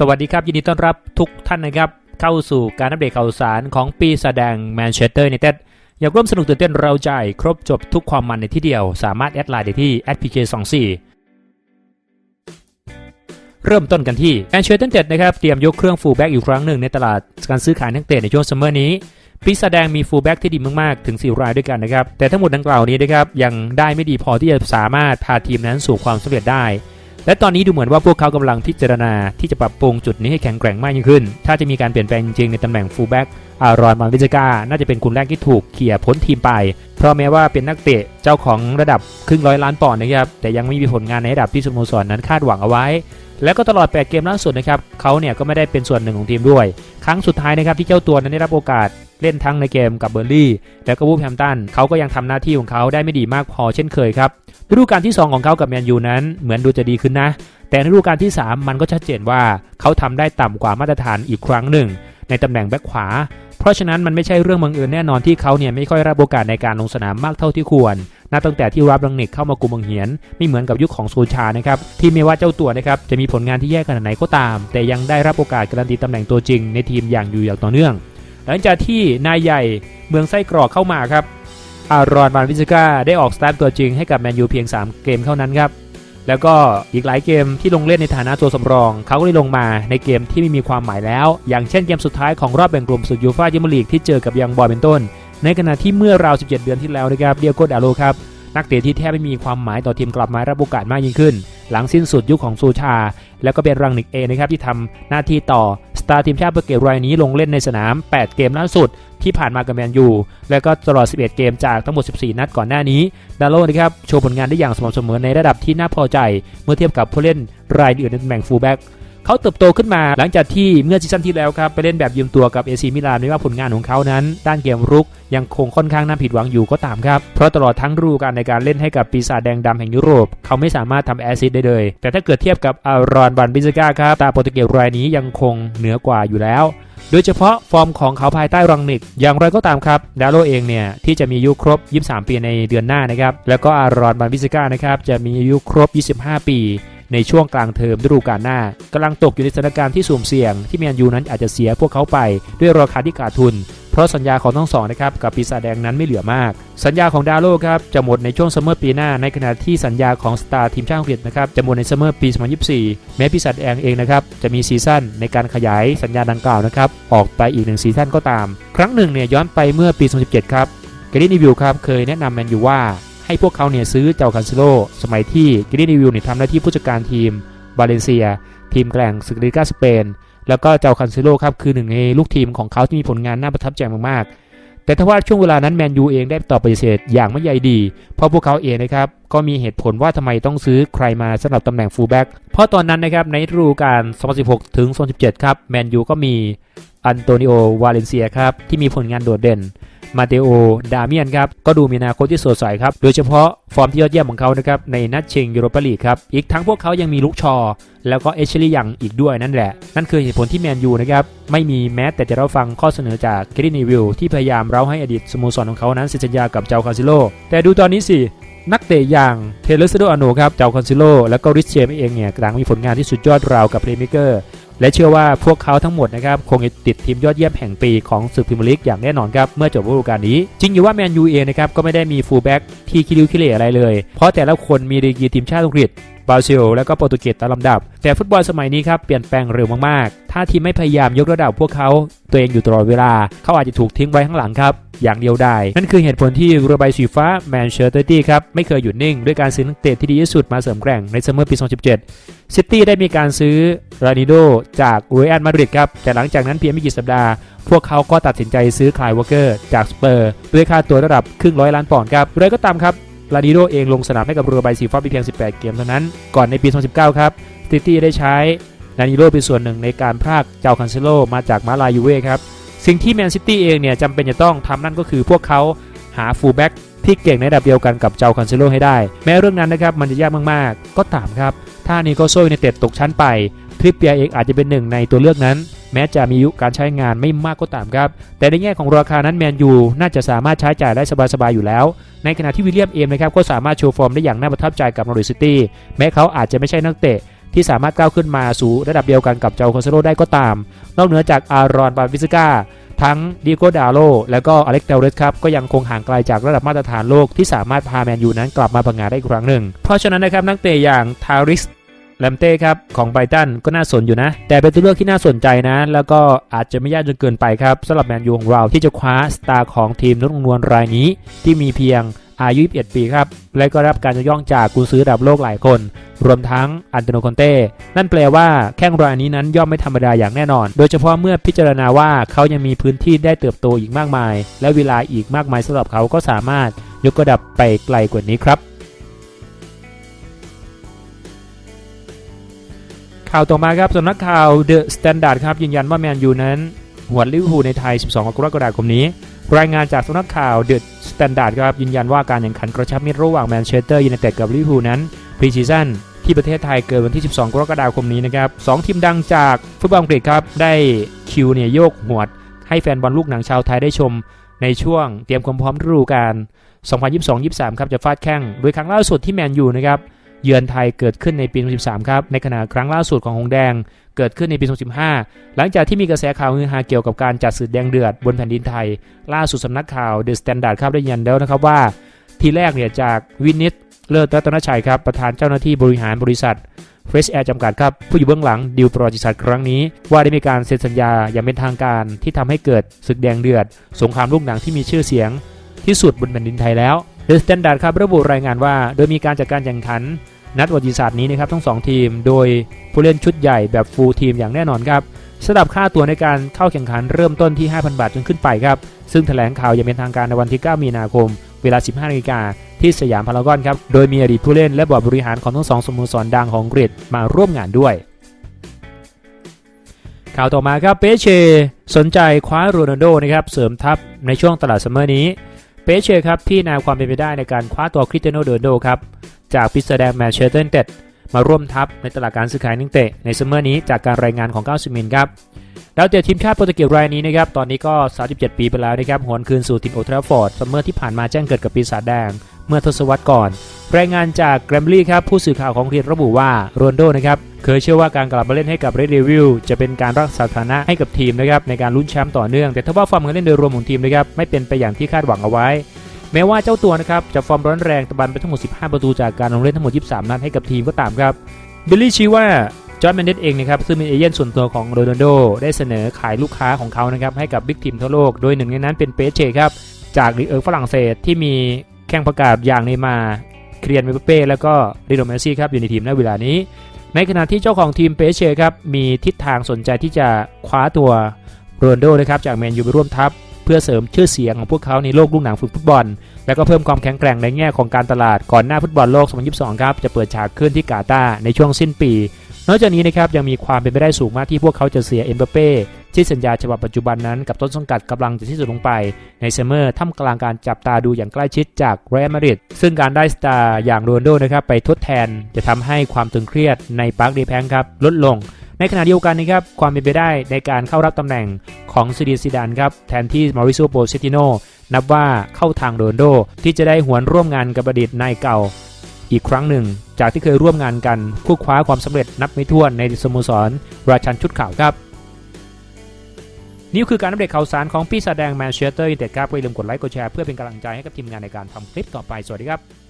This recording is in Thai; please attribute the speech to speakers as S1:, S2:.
S1: สวัสดีครับ ยินดีต้อนรับทุกท่านนะครับ เข้าสู่การอัปเดตข่าวสารของปีแสดงแมนเชสเตอร์ n นเต็ดอยากร่วมสนุกตื่นเต้นเราใจ ครบจบทุกความมันในที่เดียว สามารถแอดไลน์ได้ที่ @pk24 เริ่มต้นกันที่แมนเชสเตอร์เต็ดนะครับ เตรียมยกเครื่องฟูลแบ็กอีกครั้งหนึ่งในตลาดการซื้อขายนักเตะในช่วงซัมเมอร์นี้ปีแสดงมีฟูลแบ็กที่ดีมากๆ ถึง 4 รายด้วยกันนะครับแต่ทั้งหมดดังกล่าวนี้นะครับยังได้ไม่ดีพอที่จะสามารถพาทีมนั้นสู่ความสำเร็จได้ และตอนนี้ดูเหมือนว่าพวกเขากำลังพิจารณาที่จะปรับปรุงจุดนี้ให้แข็งแกร่งมากยิ่งขึ้น ถ้าจะมีการเปลี่ยนแปลงจริงในตำแหน่งฟูลแบ็กอารอนมาวิจกา น่าจะเป็นคนแรกที่ถูกเขี่ยพ้นทีมไป เพราะแม้ว่าเป็นนักเตะเจ้าของระดับครึ่งร้อยล้านปอนด์นะครับ แต่ยังไม่มีผลงานในระดับที่สโมสรนั้นคาดหวังเอาไว้ แล้วก็ตลอด 8 เกมล่าสุดนะครับ เขาเนี่ยก็ไม่ได้เป็นส่วนหนึ่งของทีมด้วย ครั้งสุดท้ายนะครับที่เจ้าตัวนั้นได้รับโอกาส เล่นทั้งในเกมกับเบอร์ลี่ แล้วก็วูฟแฮมตันเขาก็ยังทำหน้าที่ของเขาได้ไม่ดีมากพอเช่นเคยครับฤดูกาลที่ 2 ของเขากับแมนยูนั้นเหมือนดูจะดีขึ้นนะ แต่ในฤดูกาลที่ 3 มันก็ชัดเจนว่าเขาทำได้ต่ำกว่ามาตรฐานอีกครั้งหนึ่ง ในตำแหน่งแบ็คขวา เพราะฉะนั้นมันไม่ใช่เรื่องบังเอิญแน่นอนที่เขาเนี่ยไม่ค่อยรับโอกาสในการลงสนามมากเท่าที่ควรนับตั้งแต่ที่รับรังนิกเข้ามากุมบังเหียน ไม่เหมือนกับยุคของโซชานะครับที่ไม่ว่าเจ้าตัวนะครับจะมีผลงานที่แย่ขนาดไหนก็ตาม แต่ยังได้รับโอกาสการันตีตำแหน่งตัวจริงในทีมอย่างอยู่อย่างต่อเนื่อง หลังจากที่นายใหญ่เมืองไส้กรอกเข้ามาครับ อารอนมานวิสกาได้ออกสตาร์ทตัวจริงให้กับแมนยูเพียง 3 เกมเท่านั้นครับ แล้วก็อีกหลายเกมที่ลงเล่นในฐานะตัวสำรอง เขาก็ได้ลงมาในเกมที่ไม่มีความหมายแล้ว อย่างเช่นเกมสุดท้ายของรอบแบ่งกลุ่มสุดยูฟ่ายิมลีกที่เจอกับยังบอยเป็นต้น ในขณะที่เมื่อราว 17 เดือนที่แล้วนะครับเดียโกดาโลครับนักเตะที่แทบไม่มีความหมายต่อทีมกลับมารับโอกาสมากยิ่งขึ้น หลังสิ้นสุดยุคของซูชา แล้วก็เป็นรังนิกเอนะครับที่ทำหน้าที่ต่อ ตาร์ทีมชาติโปรตุเกตรายนี้ลงเล่นในสนาม 8 เกมล่าสุด ที่ผ่านมากับแมนยู และก็ตลอด 11 เกมจากทั้งหมด 14 นัดก่อนหน้านี้ ดาโลนะครับโชว์ผลงานได้อย่างสม่ำเสมอในระดับที่น่าพอใจ เมื่อเทียบกับผู้เล่นรายอื่นในตำแหน่งฟูลแบ็ก เขาเติบโตขึ้นมาหลังจากที่เมื่อซีซั่นที่แล้วครับไปเล่นแบบยืมตัวกับเอซีมิลานไม่ว่าผลงานของเขานั้น ด้านเกมรุกยังคงค่อนข้างน่าผิดหวังอยู่ก็ตามครับ เพราะตลอดทั้งฤดูกาลในการเล่นให้กับปีศาจแดงดำแห่งยุโรป เขาไม่สามารถทำแอซิสต์ได้เลย แต่ถ้าเกิดเทียบกับอารอนบันบิซกาครับตาโปรตุเกสรายนี้ยังคงเหนือกว่าอยู่แล้วโดยเฉพาะฟอร์มของเขาภายใต้รังนิก อย่างไรก็ตามครับ ดาโลเองเนี่ย ที่จะมีอายุครบ 23 ปีในเดือนหน้านะครับ แล้วก็อารอนบันบิสกานะครับ จะมีอายุครบ 25 ปี ในช่วงกลางเทอมฤดูกาลหน้ากำลังตกอยู่ในสถานการณ์ที่สุ่มเสี่ยง ที่แมนยูนั้นอาจจะเสียพวกเขาไปด้วยราคาที่ขาดทุน เพราะสัญญาของทั้งสองนะครับกับปีศาจแดงนั้นไม่เหลือมาก สัญญาของดาโลครับจะหมดในช่วงซัมเมอร์ปีหน้าในขณะที่สัญญาของสตาร์ทีมชาติอังกฤษนะครับจะหมดในซัมเมอร์ปี 2024 แม้ปีศาจแดงเองนะครับจะมีซีซั่นในการขยายสัญญาดังกล่าวนะครับออกไปอีกหนึ่งซีซั่นก็ตาม ครั้งหนึ่งเนี่ยย้อนไปเมื่อปี 2017 ครับเกรนิวิวครับเคยแนะนำแมนยูว่า ให้พวกเขาเนี่ยซื้อเจ้าคันเซโลสมัยที่กรนิวิวเนี่ยทำหน้าที่ผู้จัดการทีมบาเลนเซีย ทีมแกร่งศึกลีกาสเปน แล้วก็เจ้าคันเซโลครับคือหนึ่งในลูกทีมของเขาที่มีผลงานน่าประทับใจมากๆ แต่ถ้าว่าช่วงเวลานั้นแมนยูเองได้ตอบปฏิเสธอย่างไม่ใยดี เพราะพวกเขาเองนะครับก็มีเหตุผลว่าทำไมต้องซื้อใครมาสำหรับตำแหน่งฟูลแบ็กเพราะตอนนั้นนะครับในฤดูกาล 2016 ถึง 2017 ครับแมนยูก็มีอันโตนิโอ วาเลนเซียครับที่มีผลงานโดดเด่น มาเตโอ ดาเมียนครับ ก็ดูมีอนาคตที่สดใสครับ โดยเฉพาะฟอร์มที่ยอดเยี่ยมของเขานะครับ ในนัดชิงยูโรปาลีกครับ อีกทั้งพวกเขายังมีลุกชอ แล้วก็เอชลี่ยังอีกด้วยนั่นแหละ นั่นคือเหตุผลที่แมนยูนะครับ ไม่มีแม้แต่จะรับฟังข้อเสนอจากเกรนีวิลที่พยายามเร้าให้อดีตสโมสรของเขานั้นเซ็นสัญญากับเจ้าคาซิโล แต่ดูตอนนี้สินักเตะอย่างเทเลสโดอโนครับ เจ้าคอนซิโล และก็ริชเชมเองเนี่ยต่างมีผลงานที่สุดยอดราวกับเพลย์เมเกอร์ และเชื่อว่าพวกเขาทั้งหมดนะครับคงจะติดทีมยอดเยี่ยมแห่งปีของศึกพรีเมียร์ลีกอย่างแน่นอนครับเมื่อจบฤดูกาลนี้ จริงอยู่ว่าแมนยูเองนะครับก็ไม่ได้มีฟูลแบ็กที่คิริวคิเลอะไรเลย เพราะแต่ละคนมีดีกรีทีมชาติอังกฤษ บราซิล และก็โปรตุเกสตามลำดับ แต่ฟุตบอลสมัยนี้ครับเปลี่ยนแปลงเร็วมากๆ ถ้าทีมไม่พยายามยกระดับพวกเขา ตัวเองอยู่ตลอดเวลา เขาอาจจะถูกทิ้งไว้ข้างหลังครับอย่างเดียวไดายนั่นคือเหตุผลที่เรือใบสีฟ้าแมนเชสเตอร์ตี้ครับ ไม่เคยหยุดนิ่ง ด้วยการซื้อนักเตะที่ดีที่สุดมาเสริมแกร่งในซัมเมอร์ปี 2017 ซิตี้ได้มีการซื้อรานิโดจากเรอัลมาดริดครับ แต่หลังจากนั้นเพียงไม่กี่สัปดาห์ พวกเขาก็ตัดสินใจซื้อคลายวอเกอร์จากสเปอร์ ด้วยค่าตัวระดับครึ่งร้อยล้านปอนด์ครับเลยก็ตามครับ ลาดิโดเองลงสนามให้กับเรือใบสีฟ้าไปเพียง 18 เกมเท่านั้น ก่อนในปี 2019 ครับสติตี้ได้ใช้ลาดิโดเป็นส่วนหนึ่งในการพรากเจ้าคันเซโลมาจากมาลายูเว่ครับ สิ่งที่แมนซิตี้เองเนี่ยจำเป็นจะต้องทำนั่นก็คือพวกเขาหาฟูลแบ็กที่เก่งในระดับเดียวกันกับเจ้าคันเซโลให้ได้ แม้เรื่องนั้นนะครับมันจะยากมากๆ ก็ตามครับ ถ้านิโกโซยในเต็ดตกชั้นไปทริปเปียเองอาจจะเป็นหนึ่งในตัวเลือกนั้น แม้จะมีอายุการใช้งานไม่มากก็ตามครับ แต่ในแง่ของราคานั้นแมนยูน่าจะสามารถใช้จ่ายได้สบายๆอยู่แล้ว ในขณะที่วิลเลียมเอมนะครับก็สามารถโชว์ฟอร์มได้อย่างน่าประทับใจกับนอริสซิตี้แม้เขาอาจจะไม่ใช่นักเตะที่สามารถก้าวขึ้นมาสู่ระดับเดียวกันกับเจ้าคอนเซโลได้ก็ตาม นอกเหนือจากอารอนบาวิสกาทั้งดิโกดาโลและก็อเล็กเดลเรสครับ ก็ยังคงห่างไกลจากระดับมาตรฐานโลกที่สามารถพาแมนยูนั้นกลับมาพังงาได้อีกครั้งหนึ่ง เพราะฉะนั้นนะครับนักเตะอย่างทาริส แลมเต้ครับของไบตันก็น่าสนอยู่นะ แต่เป็นตัวเลือกที่น่าสนใจนะ แล้วก็อาจจะไม่ยากจนเกินไปครับสำหรับแมนยูของเราที่จะคว้าสตาร์ของทีมนุ่นนวลรายนี้ที่มีเพียงอายุ 21 ปีครับ และก็รับการยกย่องจากกุนซือระดับโลกหลายคน รวมทั้งอันโตโนคอนเต้ นั่นแปลว่าแข้งรายนี้นั้นย่อมไม่ธรรมดาอย่างแน่นอน โดยเฉพาะเมื่อพิจารณาว่าเขายังมีพื้นที่ได้เติบโตอีกมากมาย และเวลาอีกมากมายสำหรับเขาก็สามารถยกระดับไปไกลกว่านี้ครับ ข่าวต่อมาครับสำนักข่าว The Standard ครับยืนยันว่าแมนยูนั้นหวดลิเวอร์พูลในไทย 12 กรกฎาคมนี้ รายงานจากสำนักข่าว The Standard ครับยืนยันว่าการแข่งขันกระชับมิตรระหว่างแมนเชสเตอร์ยูไนเต็ดกับลิเวอร์พูลนั้นพรีซีซั่นที่ประเทศไทยเกิดวันที่ 12 กรกฎาคมนี้นะครับสองทีมดังจากฟุตบอลอังกฤษครับได้คิวเนี่ยโยกหวด ให้แฟนบอลลูกหนังชาวไทยได้ชม ในช่วงเตรียมความพร้อมฤดูกาล2022-23 ครับจะฟาดแข้งโดยครั้งล่าสุดที่แมนยูนะครับ เยือนไทยเกิดขึ้นในปี2013 ครับ ในขณะครั้งล่าสุดของหงแดงเกิดขึ้นในปี2015 หลังจากที่มีกระแสข่าวฮือฮาเกี่ยวกับการจัดศึกแดงเดือดบนแผ่นดินไทย ล่าสุดสำนักข่าว The Standard ครับได้ยืนยันแล้วนะครับว่า ทีแรกเนี่ยจากวินิตเลิศรัตนชัยครับประธานเจ้าหน้าที่บริหารบริษัท Fresh Air จำกัดครับ ผู้อยู่เบื้องหลังดีลประวัติศาสตร์ครั้งนี้ ว่าได้มีการเซ็นสัญญาอย่างเป็นทางการที่ทำให้เกิดศึกแดงเดือด สงครามลูกหนังที่มีชื่อเสียงที่สุดบนแผ่นดินไทยแล้ว The Standard ครับระบุรายงานว่า โดยมีการจัดการแข่งขัน นัดวัติศาสตร์นี้นะครับทั้ง 2 ทีม โดยผู้เล่นชุดใหญ่แบบฟูลทีมอย่างแน่นอนครับสำหรับค่าตัวในการเข้าแข่งขันเริ่มต้นที่ 5,000 บาทจนขึ้นไปครับ ซึ่งแถลงข่าวอย่างเป็นทางการในวันที่ 9 มีนาคม เวลา 15นาฬิกาที่สยามพารากอนครับ โดยมีอดีตผู้เล่นและบอร์ดบริหารของทั้งสองสโมสรดังของอังกรีกมาร่วมงานด้วย ข่าวต่อมาครับเปเช สนใจคว้าโรนัลโดนะครับเสริมทัพในช่วงตลาดซัมเมอร์นี้ เปเชครับที่นาความเป็นไปได้ในการคว้าตัวคริสเตียโนโรนโดครับจากพิสเดมแมนเชสเตอร์ยูไนเต็ดมาร่วมทัพในตลาดการซื้อขายนักเตะในซัมเมอร์นี้จากการรายงานของ 90 มินครับดาวเตะทีมชาติโปรตุเกสรายนี้นะครับตอนนี้ก็ 37 ปีไปแล้วนะครับหวนคืนสู่ทีมโอทราฟอร์ดซัมเมอร์ที่ผ่านมาแจ้งเกิดกับปีศาจแดง เมื่อทศวรรษก่อน รายงานจากแกรมลี่ครับผู้สื่อข่าวของเรียนระบุว่าโรนโดนะครับ เคยเชื่อว่าการกลับมาเล่นให้กับเรดเดวิลจะเป็นการรักษาสถานะให้กับทีมนะครับในการลุ้นแชมป์ต่อเนื่อง แต่ถ้าว่าฟอร์มการเล่นโดยรวมของทีมนะครับไม่เป็นไปอย่างที่คาดหวังเอาไว้ แม้ว่าเจ้าตัวนะครับจะฟอร์มร้อนแรงตะบันไปทั้งหมด 15 ประตูจากการลงเล่นทั้งหมด 23 นัดให้กับทีมก็ตามครับบิลลี่ชี้ว่าจอร์แดนแมนเดสเองนะครับซึ่งเป็นเอเย่นส่วนตัวของโรนัลโดได้เสนอขายลูกค้าของเขานะครับให้กับบิ๊กทีมทั่วโลกโดยหนึ่งในนั้นเป็นเปเชครับจากลีเอิร์ฝรั่งเศสที่มีแข่งประกาศอย่างเนมาร์เคลียนเมเป้แล้วก็ริโนเมซี่ครับอยู่ในทีมณเวลานี้ ในขณะที่เจ้าของทีมเปเชครับมีทิศทางสนใจที่จะคว้าตัวโรนโดนะครับจากแมนยูไปร่วมทัพเพื่อเสริมชื่อเสียงของพวกเขาในโลกลูกหนังฟุตบอล และก็เพิ่มความแข็งแกร่งในแง่ของการตลาดก่อนหน้าฟุตบอลโลก 2022 ครับจะเปิดฉากขึ้นที่กาตาร์ในช่วงสิ้นปี นอกจากนี้นะครับยังมีความเป็นไปได้สูงมากที่พวกเขาจะเสียเอ็มบัปเป้ที่สัญญาฉบับปัจจุบันนั้นกับต้นสังกัดกำลังจะสิ้นสุดลงไป ในเซมเมอร์ท่ามกลางการจับตาดูอย่างใกล้ชิดจากเรอัลมาดริดซึ่งการได้สตาร์อย่างโรนโดนะครับไปทดแทนจะทำให้ความตึงเครียดในปาร์คเดแพงครับลดลง ในขณะเดียวกันนะครับความเป็นไปได้ในการเข้ารับตำแหน่งของซีดีซิดานครับแทนที่มาริโซโปเซติโนนับว่าเข้าทางโรนโดที่จะได้หวนร่วมงานกับอดีตนายเก่า อีกครั้งหนึ่ง จากที่เคยร่วมงานกันคู่คว้าความสำเร็จนับไม่ถ้วนในสโมสร ราชันชุดข่าวครับ นี่คือการอัปเดตข่าวสารของพี่แสดงแมนเชสเตอร์ยูไนเต็ดครับอย่าลืมกดไลค์กดแชร์เพื่อเป็นกำลังใจให้กับทีมงานในการทำคลิปต่อไปสวัสดีครับ